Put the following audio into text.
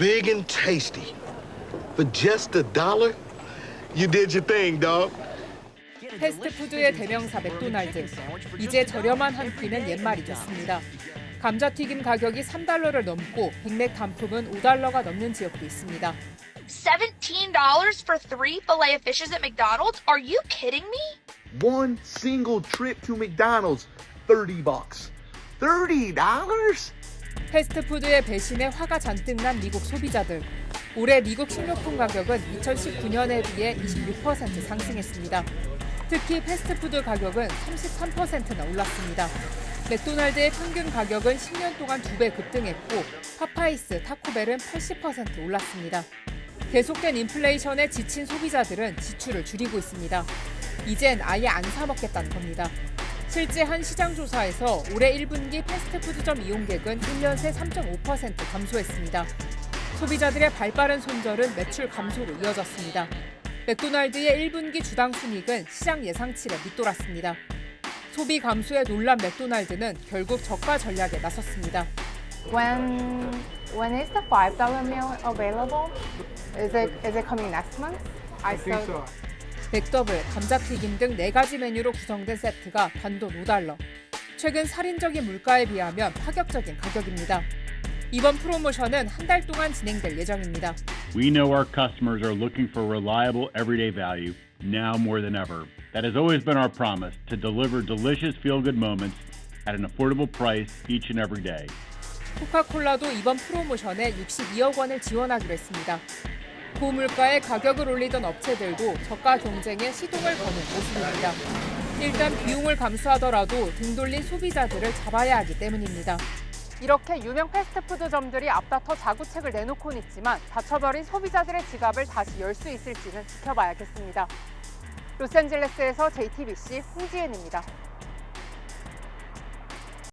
big and tasty. For just a dollar, you did your thing, dog. 패스트푸드의 대명사 맥도날드. 이제 저렴한 한 끼는 옛말이 됐습니다. 감자튀김 가격이 3달러를 넘고 빅맥 단품은 5달러가 넘는 지역도 있습니다. $17 for three filet of fishes at McDonald's? Are you kidding me? One single trip to McDonald's, 30 bucks. $30? 패스트푸드의 배신에 화가 잔뜩 난 미국 소비자들. 올해 미국 식료품 가격은 2019년에 비해 26% 상승했습니다. 특히 패스트푸드 가격은 33%나 올랐습니다. 맥도날드의 평균 가격은 10년 동안 두배 급등했고 파파이스, 타코벨은 80% 올랐습니다. 계속된 인플레이션에 지친 소비자들은 지출을 줄이고 있습니다. 이젠 아예 안 사 먹겠다는 겁니다. 실제 한 시장 조사에서 올해 1분기 패스트푸드점 이용객은 1년 새 3.5% 감소했습니다. 소비자들의 발빠른 손절은 매출 감소로 이어졌습니다. 맥도날드의 1분기 주당 순이익은 시장 예상치를 밑돌았습니다. 소비 감소에 놀란 맥도날드는 결국 저가 전략에 나섰습니다. When when is the five dollar meal available? Is it is it coming next month? I think so. 맥더블, 감자튀김 등 네가지 메뉴로 구성된 세트가 단돈 5달러. 최근 살인적인 물가에 비하면 파격적인 가격입니다. 이번 프로모션은 한 달 동안 진행될 예정입니다. We know our customers are looking for reliable everyday value now more than ever. That has always been our promise to deliver delicious feel good moments at an affordable price each and every day. 코카콜라도 이번 프로모션에 62억 원을 지원하기로 했습니다. 고물가에 가격을 올리던 업체들도 저가 경쟁에 시동을 거는 모습입니다. 일단 비용을 감수하더라도 등 돌린 소비자들을 잡아야 하기 때문입니다. 이렇게 유명 패스트푸드점들이 앞다퉈 자구책을 내놓곤 있지만 닫혀버린 소비자들의 지갑을 다시 열 수 있을지는 지켜봐야겠습니다. 로스앤젤레스에서 JTBC 홍지은입니다.